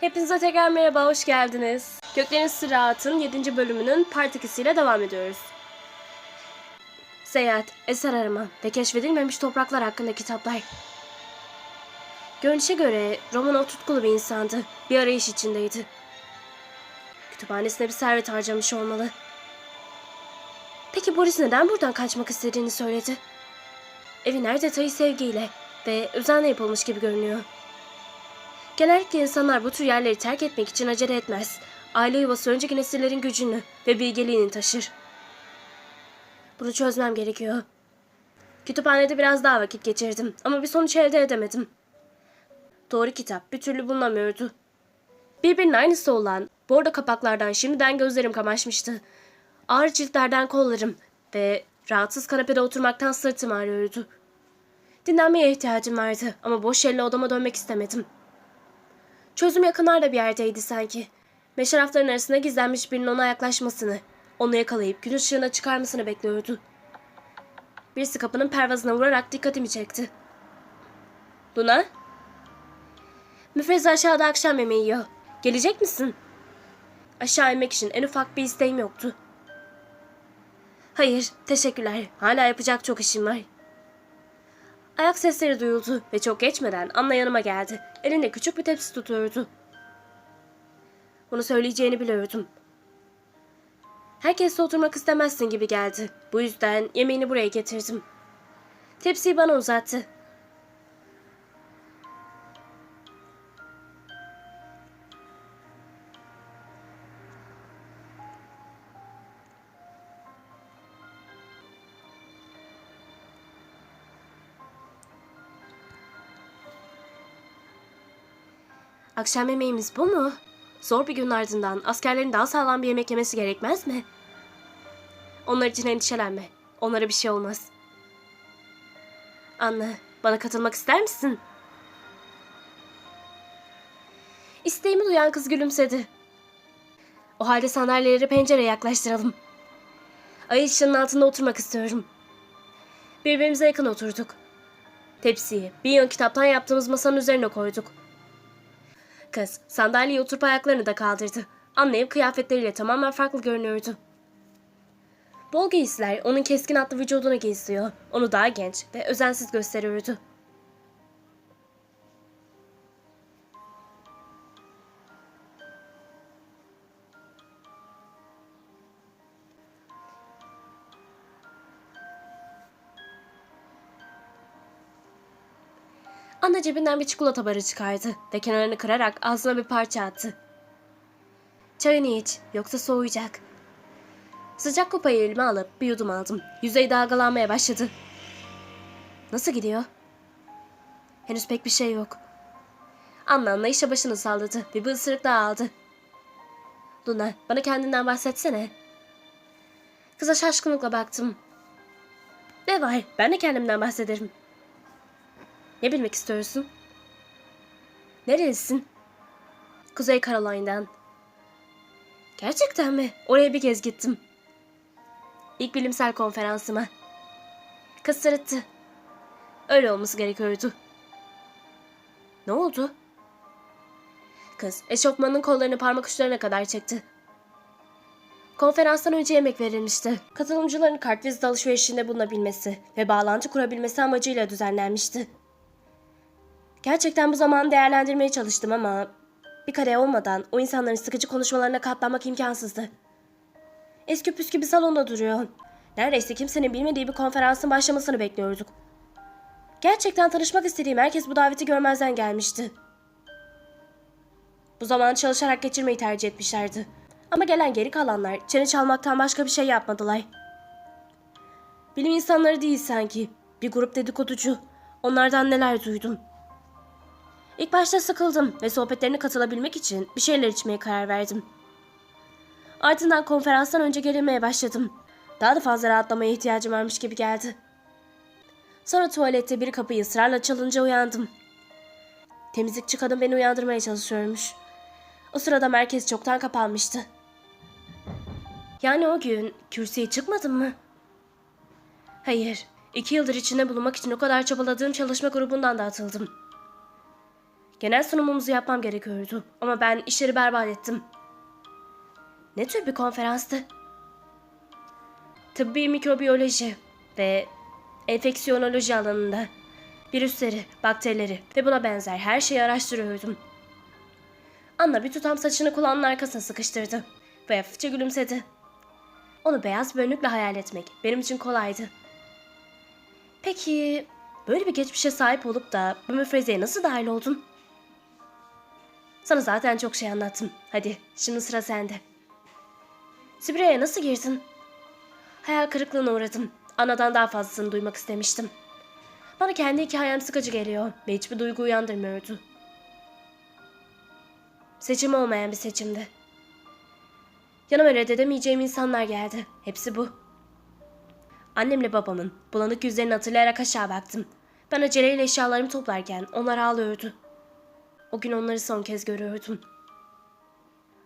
Hepinize tekrar merhaba, hoş geldiniz. Göklerin Sıraat'ın 7. bölümünün part 2'siyle devam ediyoruz. Seyahat, eser arama ve keşfedilmemiş topraklar hakkında kitaplar. Görünüşe göre Romanov tutkulu bir insandı. Bir arayış içindeydi. Kütüphanesine bir servet harcamış olmalı. Peki Boris neden buradan kaçmak istediğini söyledi? Evin her detayı sevgiyle ve özenle yapılmış gibi görünüyor. Genellikle insanlar bu tür yerleri terk etmek için acele etmez. Aile yuvası önceki nesillerin gücünü ve bilgeliğini taşır. Bunu çözmem gerekiyor. Kütüphanede biraz daha vakit geçirdim ama bir sonuç elde edemedim. Doğru kitap bir türlü bulunamıyordu. Birbirinin aynısı olan bordo kapaklardan şimdiden gözlerim kamaşmıştı. Ağır ciltlerden kollarım ve rahatsız kanepede oturmaktan sırtım ağrıyordu. Dinlenmeye ihtiyacım vardı ama boş elle odama dönmek istemedim. Çözüm yakınlarda bir yerdeydi sanki. Meşe rafların arasında gizlenmiş birinin ona yaklaşmasını, onu yakalayıp gün ışığına çıkarmasını bekliyordu. Birisi kapının pervazına vurarak dikkatimi çekti. Luna? Müfreze aşağıda akşam yemeği yiyor. Gelecek misin? Aşağı inmek için en ufak bir isteğim yoktu. Hayır, teşekkürler. Hala yapacak çok işim var. Ayak sesleri duyuldu ve çok geçmeden Anna yanıma geldi. Elinde küçük bir tepsi tutuyordu. Bunu söyleyeceğini biliyordum. Herkesle oturmak istemezsin gibi geldi. Bu yüzden yemeğini buraya getirdim. Tepsiyi bana uzattı. Akşam yemeğimiz bu mu? Zor bir günün ardından askerlerin daha sağlam bir yemek yemesi gerekmez mi? Onlar için endişelenme. Onlara bir şey olmaz. Anne, bana katılmak ister misin? İsteğimi duyan kız gülümsedi. O halde sandalyeleri pencereye yaklaştıralım. Ay ışığının altında oturmak istiyorum. Birbirimize yakın oturduk. Tepsiyi bir yıl kitaptan yaptığımız masanın üzerine koyduk. Kız sandalyeye oturup ayaklarını da kaldırdı. Anlayıp kıyafetleriyle tamamen farklı görünüyordu. Bol giysiler onun keskin atlı vücudunu gizliyor. Onu daha genç ve özensiz gösteriyordu. Anna cebinden bir çikolata barı çıkardı ve kenarını kırarak ağzına bir parça attı. Çayını iç, yoksa soğuyacak. Sıcak kupayı elime alıp bir yudum aldım. Yüzey dalgalanmaya başladı. Nasıl gidiyor? Henüz pek bir şey yok. Anna anlayışla başını salladı ve bir ısırık daha aldı. Luna, bana kendinden bahsetsene. Kıza şaşkınlıkla baktım. Ne var? Ben de kendimden bahsederim. Ne bilmek istiyorsun? Nerelisin? Kuzey Caroline'dan. Gerçekten mi? Oraya bir kez gittim. İlk bilimsel konferansıma. Kız. Öyle olması gerekiyordu. Ne oldu? Kız eşofmanın kollarını parmak uçlarına kadar çekti. Konferanstan önce yemek verilmişti. Katılımcıların kartvizit alışverişinde bulunabilmesi ve bağlantı kurabilmesi amacıyla düzenlenmişti. Gerçekten bu zamanı değerlendirmeye çalıştım ama bir kare olmadan o insanların sıkıcı konuşmalarına katlanmak imkansızdı. Eski püskü bir salonda duruyor. Neredeyse kimsenin bilmediği bir konferansın başlamasını bekliyorduk. Gerçekten tanışmak istediğim herkes bu daveti görmezden gelmişti. Bu zamanı çalışarak geçirmeyi tercih etmişlerdi. Ama gelen geri kalanlar çene çalmaktan başka bir şey yapmadılar. Bilim insanları değil sanki. Bir grup dedikoducu. Onlardan neler duydum. İlk başta sıkıldım ve sohbetlerine katılabilmek için bir şeyler içmeye karar verdim. Ardından konferanstan önce gerilmeye başladım. Daha da fazla rahatlamaya ihtiyacım varmış gibi geldi. Sonra tuvalette bir kapıyı ısrarla çalınca uyandım. Temizlikçi kadın beni uyandırmaya çalışıyormuş. O sırada merkez çoktan kapanmıştı. Yani o gün kürsüye çıkmadın mı? Hayır, iki yıldır içinde bulunmak için o kadar çabaladığım çalışma grubundan da atıldım. Genel sunumumuzu yapmam gerekiyordu ama ben işleri berbat ettim. Ne tür bir konferanstı? Tıbbi mikrobiyoloji ve enfeksiyonoloji alanında virüsleri, bakterileri ve buna benzer her şeyi araştırıyordum. Anna bir tutam saçını kulağının arkasına sıkıştırdı ve hafifçe gülümsedi. Onu beyaz bir önlükle hayal etmek benim için kolaydı. Peki böyle bir geçmişe sahip olup da bu müfrezeye nasıl dahil oldun? Sana zaten çok şey anlattım. Hadi şimdi sıra sende. Sibirya'ya nasıl girdin? Hayal kırıklığına uğradım. Anadan daha fazlasını duymak istemiştim. Bana kendi hikayem sıkıcı geliyor ve hiçbir duygu uyandırmıyordu. Seçim olmayan bir seçimdi. Yanıma reddedemeyeceğim insanlar geldi. Hepsi bu. Annemle babamın bulanık yüzlerini hatırlayarak aşağı baktım. Ben aceleyle eşyalarımı toplarken onlar ağlıyordu. O gün onları son kez görüyordum.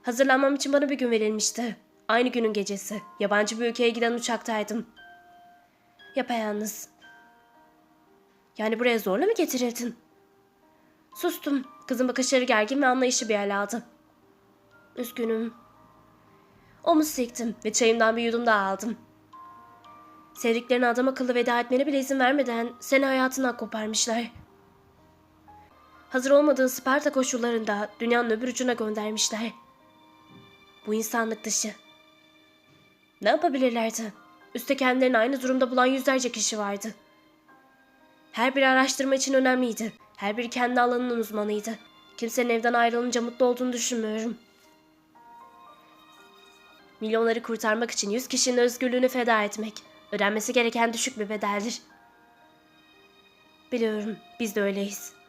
Hazırlanmam için bana bir gün verilmişti. Aynı günün gecesi. Yabancı bir ülkeye giden uçaktaydım. Yapayalnız. Yani buraya zorla mı getirildin? Sustum. Kızın bakışları gergin ve anlayışlı bir hal aldı. Üzgünüm. Omuz siktim ve çayımdan bir yudum daha aldım. Sevdiklerine adam akıllı veda etmene bile izin vermeden seni hayatından koparmışlar. Hazır olmadığın Sparta koşullarında dünyanın öbür ucuna göndermişler. Bu insanlık dışı. Ne yapabilirlerdi? Üste kendilerini aynı durumda bulan yüzlerce kişi vardı. Her biri araştırma için önemliydi. Her biri kendi alanının uzmanıydı. Kimsenin evden ayrılınca mutlu olduğunu düşünmüyorum. Milyonları kurtarmak için yüz kişinin özgürlüğünü feda etmek, ödenmesi gereken düşük bir bedeldir. Biliyorum, biz de öyleyiz.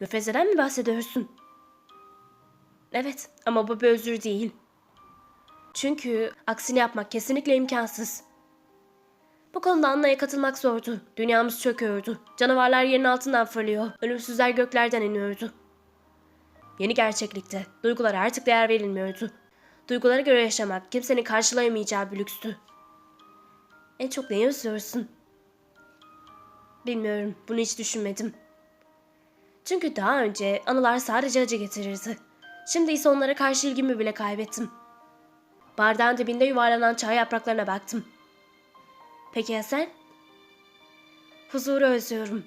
Müfrezeden mi bahsediyorsun? Evet, ama bu bir özür değil. Çünkü aksini yapmak kesinlikle imkansız. Bu konuda Anna'ya katılmak zordu. Dünyamız çöküyordu. Canavarlar yerin altından fırlıyor. Ölümsüzler göklerden iniyordu. Yeni gerçeklikte duygulara artık değer verilmiyordu. Duygulara göre yaşamak kimsenin karşılayamayacağı bir lükstü. En çok neyi özlüyorsun? Bilmiyorum, bunu hiç düşünmedim. Çünkü daha önce anılar sadece acı getirirdi. Şimdi ise onlara karşı ilgimi bile kaybettim. Bardağın dibinde yuvarlanan çay yapraklarına baktım. Peki ya sen? Huzuru özlüyorum.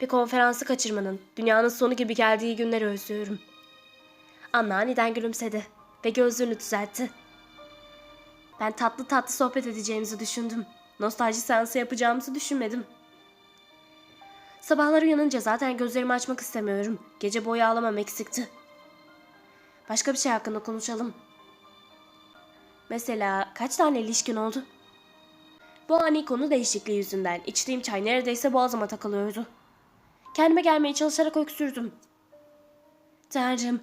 Bir konferansı kaçırmanın dünyanın sonu gibi geldiği günleri özlüyorum. Anna aniden gülümsedi ve gözlüğünü düzeltti. Ben tatlı tatlı sohbet edeceğimizi düşündüm. Nostalji seansı yapacağımızı düşünmedim. Sabahları uyanınca zaten gözlerimi açmak istemiyorum. Gece boyu ağlamam eksikti. Başka bir şey hakkında konuşalım. Mesela kaç tane ilişkin oldu? Bu ani konu değişikliği yüzünden içtiğim çay neredeyse boğazıma takılıyordu. Kendime gelmeye çalışarak öksürdüm. Tanrım,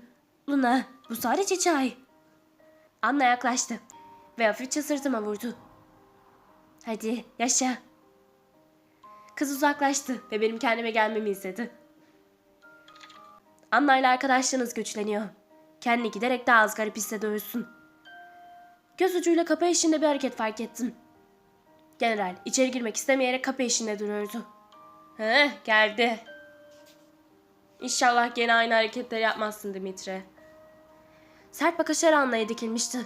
Luna, bu sadece çay. Anna yaklaştı ve hafifçe sırtıma vurdu. Hadi yaşa. Kız uzaklaştı ve benim kendime gelmemi istedi. Anna ile arkadaşlığınız güçleniyor. Kendini giderek daha az garip hissediyorsun. Göz ucuyla kapı eşiğinde bir hareket fark ettim. General içeri girmek istemeyerek kapı eşiğinde duruyordu. Heh geldi. İnşallah gene aynı hareketleri yapmazsın Dimitri. Sert bakışlar Anna'ya dikilmişti.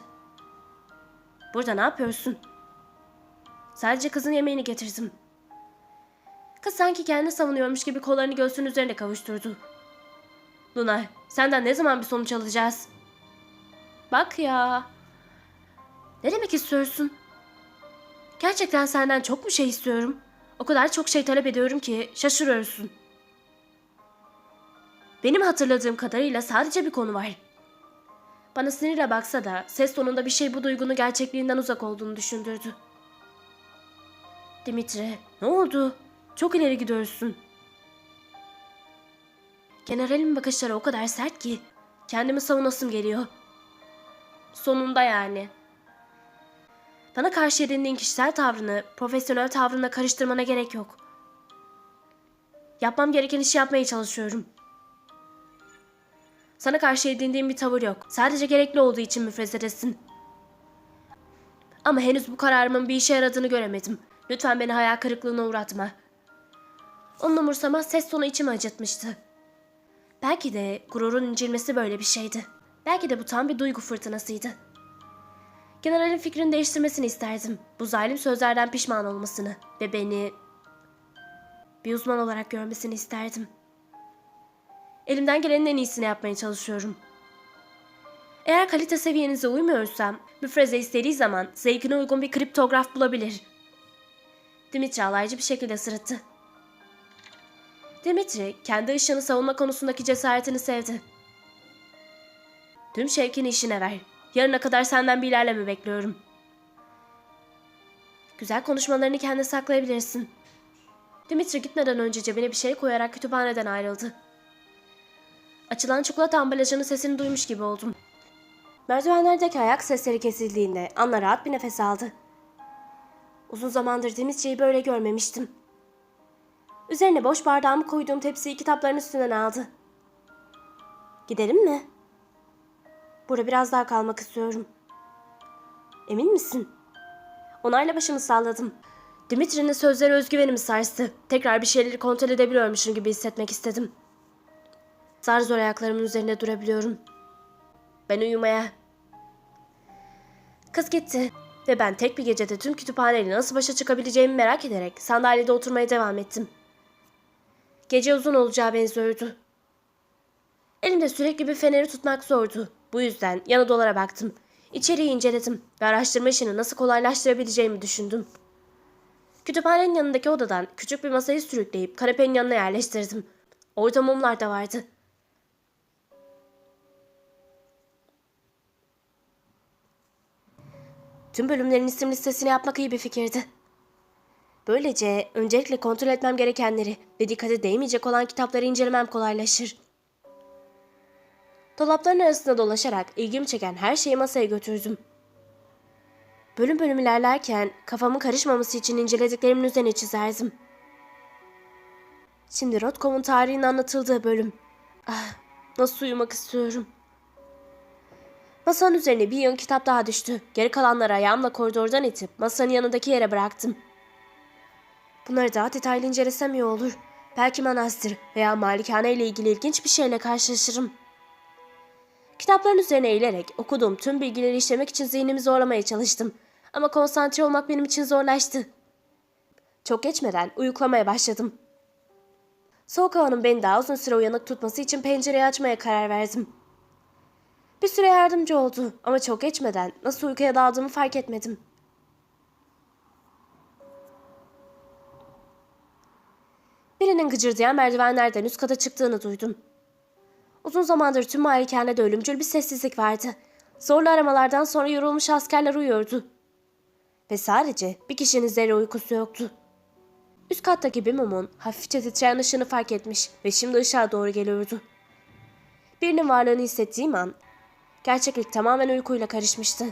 Burada ne yapıyorsun? Sadece kızın yemeğini getirdim. Kız sanki kendini savunuyormuş gibi kollarını göğsünün üzerine kavuşturdu. Luna, senden ne zaman bir sonuç alacağız? Bak ya. Ne demek istiyorsun? Gerçekten senden çok mu şey istiyorum? O kadar çok şey talep ediyorum ki şaşırıyorsun. Benim hatırladığım kadarıyla sadece bir konu var. Bana sinirle baksa da ses tonunda bir şey bu duygunun gerçekliğinden uzak olduğunu düşündürdü. Dimitri, ne oldu? Çok ileri gidiyorsun. Generalin bakışları o kadar sert ki kendimi savunasım geliyor. Sonunda yani. Bana karşı edindiğin kişisel tavrını profesyonel tavrına karıştırmana gerek yok. Yapmam gereken işi yapmaya çalışıyorum. Sana karşı edindiğim bir tavır yok. Sadece gerekli olduğu için müfrezedesin. Ama henüz bu kararımın bir işe yaradığını göremedim. Lütfen beni hayal kırıklığına uğratma. Onun umursamaz ses tonu içimi acıtmıştı. Belki de gururun incilmesi böyle bir şeydi. Belki de bu tam bir duygu fırtınasıydı. Generalin fikrini değiştirmesini isterdim. Bu zalim sözlerden pişman olmasını ve beni bir uzman olarak görmesini isterdim. Elimden gelenin en iyisini yapmaya çalışıyorum. Eğer kalite seviyenize uymuyorsam, müfreze istediği zaman zevkine uygun bir kriptograf bulabilir. Dimitri alaycı bir şekilde sırıttı. Dimitri, kendi ışığını savunma konusundaki cesaretini sevdi. Tüm şevkini işine ver. Yarına kadar senden bir ilerleme bekliyorum. Güzel konuşmalarını kendine saklayabilirsin. Dimitri gitmeden önce cebine bir şey koyarak kütüphaneden ayrıldı. Açılan çikolata ambalajının sesini duymuş gibi oldum. Merdivenlerdeki ayak sesleri kesildiğinde Anna rahat bir nefes aldı. Uzun zamandır Dimitri'yi böyle görmemiştim. Üzerine boş bardağımı koyduğum tepsiyi kitapların üstünden aldı. Gidelim mi? Burada biraz daha kalmak istiyorum. Emin misin? Onayla başımı salladım. Dimitri'nin sözleri özgüvenimi sarstı. Tekrar bir şeyleri kontrol edebiliyormuşum gibi hissetmek istedim. Zar zor ayaklarımın üzerinde durabiliyorum. Ben uyumaya. Kız gitti ve ben tek bir gecede tüm kütüphaneyle nasıl başa çıkabileceğimi merak ederek sandalyede oturmaya devam ettim. Gece uzun olacağı benziyordu. Elimde sürekli bir feneri tutmak zordu. Bu yüzden yan odalara baktım. İçeriği inceledim ve araştırma işini nasıl kolaylaştırabileceğimi düşündüm. Kütüphanenin yanındaki odadan küçük bir masayı sürükleyip kanepenin yanına yerleştirdim. Orada mumlar da vardı. Tüm bölümlerin isim listesini yapmak iyi bir fikirdi. Böylece öncelikle kontrol etmem gerekenleri ve dikkate değmeyecek olan kitapları incelemem kolaylaşır. Dolapların arasında dolaşarak ilgimi çeken her şeyi masaya götürdüm. Bölüm bölüm ilerlerken kafamın karışmaması için incelediklerimin üzerine çizerdim. Şimdi Rotkov'un tarihinin anlatıldığı bölüm. Ah, nasıl uyumak istiyorum. Masanın üzerine bir yığın kitap daha düştü. Geri kalanları ayağımla koridordan itip masanın yanındaki yere bıraktım. Bunları daha detaylı incelesem iyi olur. Belki manastır veya malikane ile ilgili ilginç bir şeyle karşılaşırım. Kitapların üzerine eğilerek okuduğum tüm bilgileri işlemek için zihnimi zorlamaya çalıştım. Ama konsantre olmak benim için zorlaştı. Çok geçmeden uyuklamaya başladım. Soğuk havanın beni daha uzun süre uyanık tutması için pencereyi açmaya karar verdim. Bir süre yardımcı oldu ama çok geçmeden nasıl uykuya daldığımı fark etmedim. Birinin gıcırdayan merdivenlerden üst kata çıktığını duydum. Uzun zamandır tüm malikanede ölümcül bir sessizlik vardı. Zorlu aramalardan sonra yorulmuş askerler uyuyordu. Ve sadece bir kişinin zerre uykusu yoktu. Üst kattaki bir mumun hafifçe titreyen ışığını fark etmiş ve şimdi ışığa doğru geliyordu. Birinin varlığını hissettiğim an gerçeklik tamamen uykuyla karışmıştı.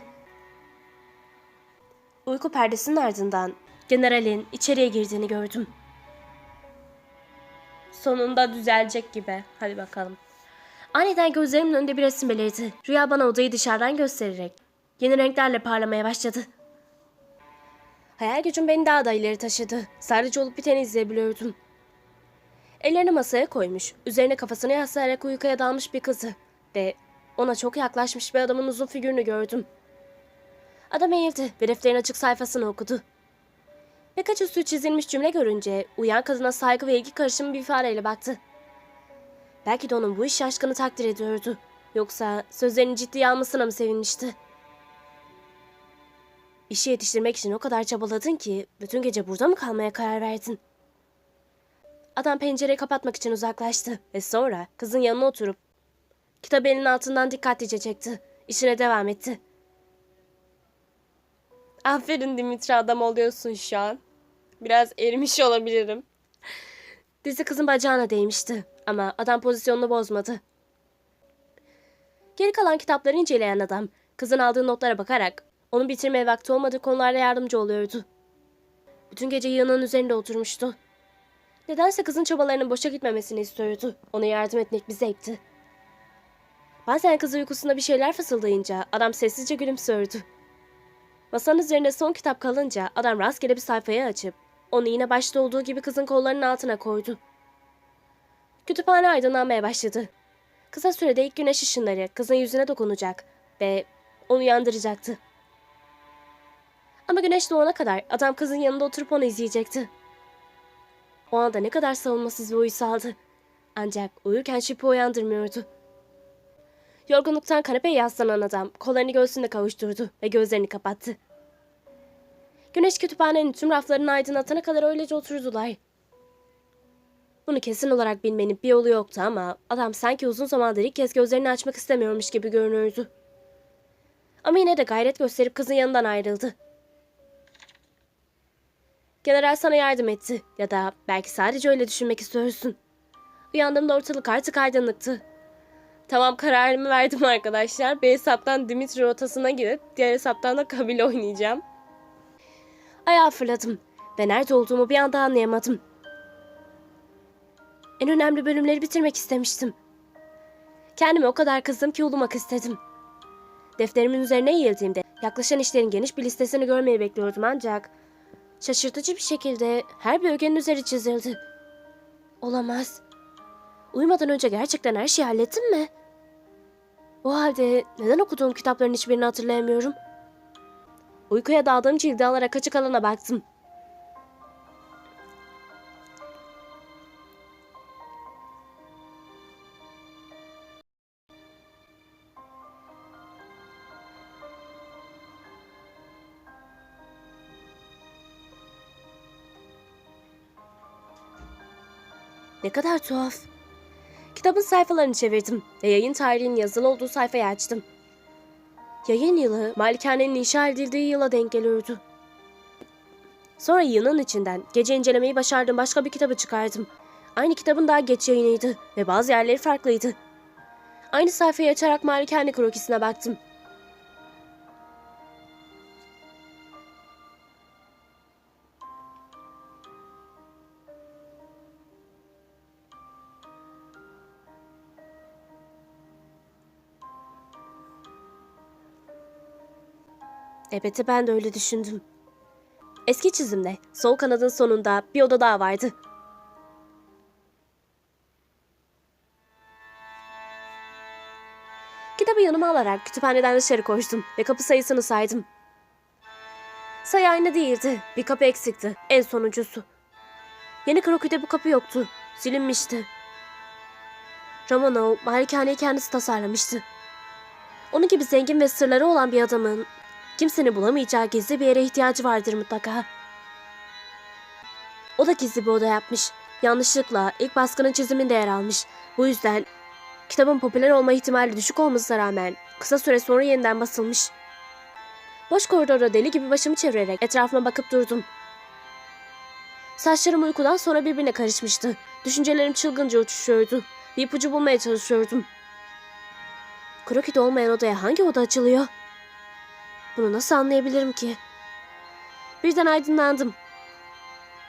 Uyku perdesinin ardından generalin içeriye girdiğini gördüm. Sonunda düzelecek gibi. Hadi bakalım. Aniden gözlerimin önünde bir resim belirdi. Rüya bana odayı dışarıdan göstererek yeni renklerle parlamaya başladı. Hayal gücüm beni daha da ileri taşıdı. Sadece olup biteni izleyebiliyordum. Ellerini masaya koymuş, üzerine kafasını yaslayarak uykuya dalmış bir kızı ve ona çok yaklaşmış bir adamın uzun figürünü gördüm. Adam eğildi ve defterin açık sayfasını okudu. Birkaç üstü çizilmiş cümle görünce uyan kadına saygı ve ilgi karışımı bir ifadeyle baktı. Belki de onun bu iş aşkını takdir ediyordu. Yoksa sözlerini ciddiye almasına mı sevinmişti? İşi yetiştirmek için o kadar çabaladın ki bütün gece burada mı kalmaya karar verdin? Adam pencereyi kapatmak için uzaklaştı ve sonra kızın yanına oturup kitabı elinin altından dikkatlice çekti. İşine devam etti. Aferin Dimitri adam oluyorsun şu an. Biraz erimiş olabilirim. Dizi kızın bacağına değmişti ama adam pozisyonunu bozmadı. Geri kalan kitapları inceleyen adam kızın aldığı notlara bakarak onun bitirmeye vakti olmadığı konularda yardımcı oluyordu. Bütün gece yığının üzerinde oturmuştu. Nedense kızın çabalarının boşa gitmemesini istiyordu. Ona yardım etmek bir zevkti. Bazen kızı uykusunda bir şeyler fısıldayınca adam sessizce gülümsüyordu. Masanın üzerinde son kitap kalınca adam rastgele bir sayfayı açıp onu yine başta olduğu gibi kızın kollarının altına koydu. Kütüphane aydınlanmaya başladı. Kısa sürede ilk güneş ışınları kızın yüzüne dokunacak ve onu yandıracaktı. Ama güneş doğana kadar adam kızın yanında oturup onu izleyecekti. O anda ne kadar savunmasız bir uyusaldı. Ancak uyurken şüphe uyandırmıyordu. Yorgunluktan kanepeye yaslanan adam kollarını göğsünde kavuşturdu ve gözlerini kapattı. Güneş kütüphanenin tüm raflarını aydınlatana kadar öylece oturdular. Bunu kesin olarak bilmenin bir yolu yoktu ama adam sanki uzun zamandır ilk kez gözlerini açmak istemiyormuş gibi görünüyordu. Ama yine de gayret gösterip kızın yanından ayrıldı. General sana yardım etti ya da belki sadece öyle düşünmek istiyorsun. Uyandığımda ortalık artık aydınlıktı. Tamam kararımı verdim arkadaşlar. Bir hesaptan Dimitri rotasına girip diğer hesaptan da kabile oynayacağım. Ayağa fırladım ve nerede olduğumu bir anda anlayamadım. En önemli bölümleri bitirmek istemiştim. Kendime o kadar kızdım ki ulumak istedim. Defterimin üzerine eğildiğimde yaklaşan işlerin geniş bir listesini görmeyi bekliyordum ancak şaşırtıcı bir şekilde her bir ögenin üzeri çizildi. Olamaz. Uyumadan önce gerçekten her şeyi hallettim mi? O halde neden okuduğum kitapların hiçbirini hatırlayamıyorum? Uykuya daldığım cildi alarak açık alana baktım. Ne kadar tuhaf. Kitabın sayfalarını çevirdim ve yayın tarihinin yazılı olduğu sayfayı açtım. Yayın yılı malikanenin inşa edildiği yıla denk geliyordu. Sonra yığının içinden gece incelemeyi başardığım başka bir kitabı çıkardım. Aynı kitabın daha geç yayınıydı ve bazı yerleri farklıydı. Aynı sayfayı açarak malikane krokisine baktım. Elbette ben de öyle düşündüm. Eski çizimde sol kanadın sonunda bir oda daha vardı. Kitabı yanıma alarak kütüphaneden dışarı koştum ve kapı sayısını saydım. Sayı aynı değildi. Bir kapı eksikti. En sonuncusu. Yeni krokide bu kapı yoktu. Silinmişti. Romanov malikaneyi kendisi tasarlamıştı. Onun gibi zengin ve sırları olan bir adamın kimsenin bulamayacağı gizli bir yere ihtiyacı vardır mutlaka. O da gizli bir oda yapmış. Yanlışlıkla ilk baskının çiziminde yer almış. Bu yüzden kitabın popüler olma ihtimali düşük olmasına rağmen kısa süre sonra yeniden basılmış. Boş koridorda deli gibi başımı çevirerek etrafıma bakıp durdum. Saçlarım uykudan sonra birbirine karışmıştı. Düşüncelerim çılgınca uçuşuyordu. Bir ipucu bulmaya çalışıyordum. Kroki'de olmayan odaya hangi oda açılıyor? Bunu nasıl anlayabilirim ki? Birden aydınlandım.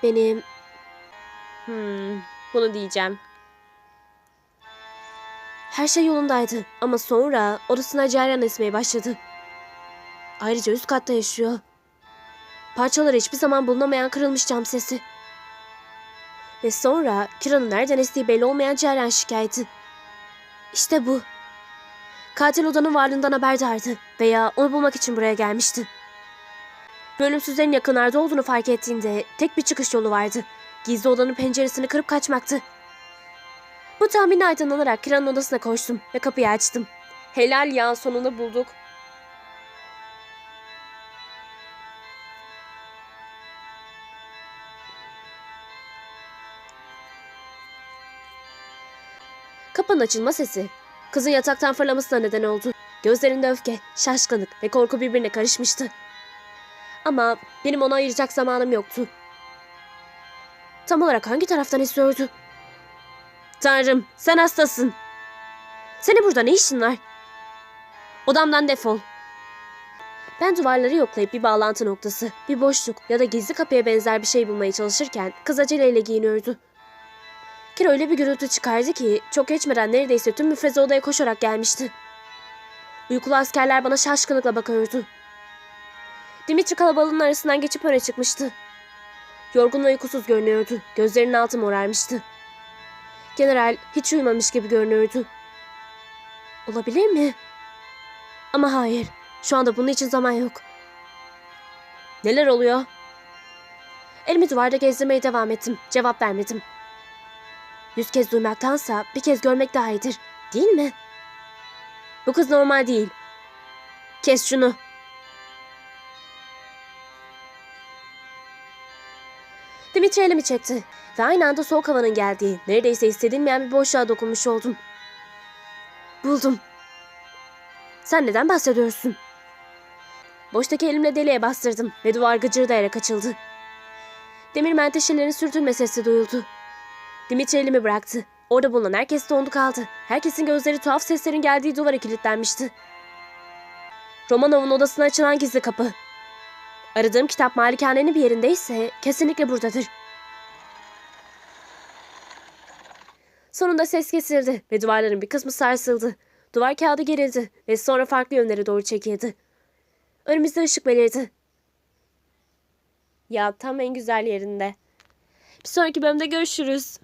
Benim... Hmm, bunu diyeceğim. Her şey yolundaydı ama sonra odasına ceryan esmeye başladı. Ayrıca üst katta yaşıyor. Parçaları hiçbir zaman bulunamayan kırılmış cam sesi. Ve sonra Kira'nın nereden estiği belli olmayan ceryan şikayeti. İşte bu. Katil odanın varlığından haberdardı veya onu bulmak için buraya gelmişti. Bölümsüzlerin yakınlarda olduğunu fark ettiğinde tek bir çıkış yolu vardı. Gizli odanın penceresini kırıp kaçmaktı. Bu tahmini aydınlanarak Kira'nın odasına koştum ve kapıyı açtım. Helal ya sonunu bulduk. Kapının açılma sesi kızın yataktan fırlamasına neden oldu. Gözlerinde öfke, şaşkınlık ve korku birbirine karışmıştı. Ama benim ona ayıracak zamanım yoktu. Tam olarak hangi taraftan istiyordu? Tanrım, sen hastasın. Senin burada ne işin var? Odamdan defol. Ben duvarları yoklayıp bir bağlantı noktası, bir boşluk ya da gizli kapıya benzer bir şey bulmaya çalışırken kız aceleyle giyiniyordu. Kira öyle bir gürültü çıkardı ki çok geçmeden neredeyse tüm müfreze odaya koşarak gelmişti. Uykulu askerler bana şaşkınlıkla bakıyordu. Dimitri kalabalığın arasından geçip öne çıkmıştı. Yorgun ve uykusuz görünüyordu. Gözlerinin altı morarmıştı. General hiç uyumamış gibi görünüyordu. Olabilir mi? Ama hayır. Şu anda bunun için zaman yok. Neler oluyor? Elimi duvarda gezdirmeye devam ettim. Cevap vermedim. Yüz kez duymaktansa bir kez görmek daha iyidir. Değil mi? Bu kız normal değil. Kes şunu. Dimitri elimi çekti ve aynı anda soğuk havanın geldiği, neredeyse hissedilmeyen bir boşluğa dokunmuş oldum. Buldum. Sen neden bahsediyorsun? Boştaki elimle deliğe bastırdım ve duvar gıcırdayarak açıldı. Demir menteşelerin sürtünme sesi duyuldu. Dimitri elimi bıraktı. Orada bulunan herkes dondu kaldı. Herkesin gözleri tuhaf seslerin geldiği duvara kilitlenmişti. Romanov'un odasına açılan gizli kapı. Aradığım kitap malikanenin bir yerindeyse kesinlikle buradadır. Sonunda ses kesildi ve duvarların bir kısmı sarsıldı. Duvar kağıdı gerildi ve sonra farklı yönlere doğru çekildi. Önümüzde ışık belirdi. Ya tam en güzel yerinde. Bir sonraki bölümde görüşürüz.